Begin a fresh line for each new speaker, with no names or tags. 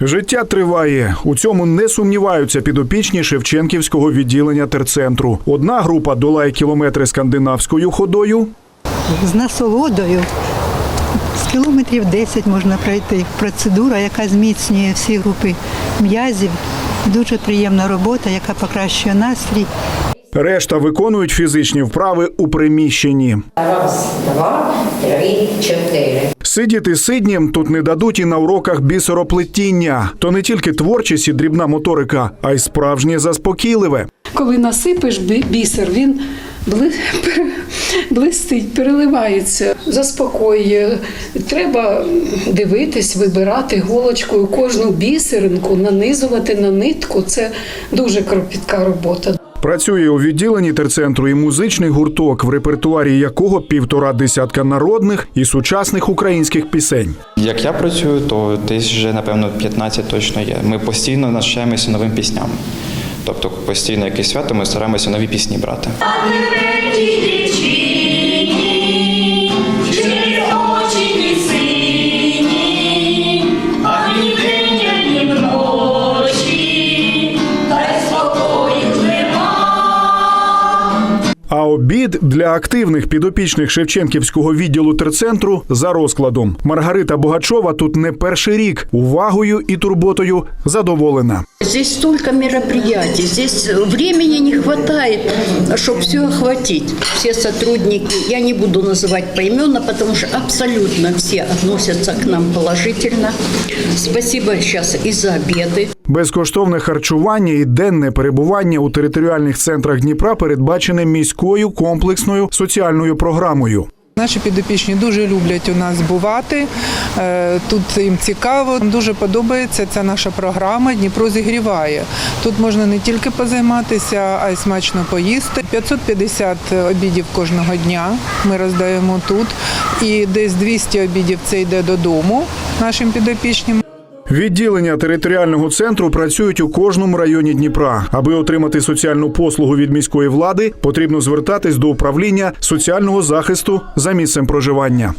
Життя триває. У цьому не сумніваються підопічні Шевченківського відділення терцентру. Одна група долає кілометри скандинавською ходою,
з насолодою. З кілометрів 10 можна пройти. Процедура, яка зміцнює всі групи м'язів. Дуже приємна робота, яка покращує настрій.
Решта виконують фізичні вправи у приміщенні.
Раз, два, три, чотири.
Сидіти сиднім тут не дадуть і на уроках бісероплетіння. То не тільки творчість і дрібна моторика, а й справжнє заспокійливе.
Коли насипеш бі- бісер, він блистить, переливається, заспокоює. Треба дивитись, вибирати голочкою кожну бісеринку, нанизувати на нитку. Це дуже кропітка робота.
Працює у відділенні терцентру і музичний гурток, в репертуарі якого півтора десятка народних і сучасних українських пісень.
Як я працюю, то десь вже напевно 15 точно є. Ми постійно навчаємося новим пісням. Тобто постійно якесь свято ми стараємося нові пісні брати.
Обід для активних підопічних Шевченківського відділу терцентру за розкладом. Маргарита Богачова тут не перший рік увагою і турботою задоволена.
Здесь столько мероприятий, здесь времени не хватает, чтобы все охватить. Все сотрудники, я не буду называть поименно, потому что абсолютно все относятся к нам положительно. Спасибо сейчас и за обеды.
Безкоштовне харчування і денне перебування у територіальних центрах Дніпра передбачене міською комплексною соціальною програмою.
Наші підопічні дуже люблять у нас бувати. Е, Тут їм цікаво. Дуже подобається ця наша програма. Дніпро зігріває. Тут можна не тільки позайматися, а й смачно поїсти. 550 обідів кожного дня ми роздаємо тут. І десь 200 обідів це йде додому нашим підопічним.
Відділення територіального центру працюють у кожному районі Дніпра. Аби отримати соціальну послугу від міської влади, потрібно звертатись до управління соціального захисту за місцем проживання.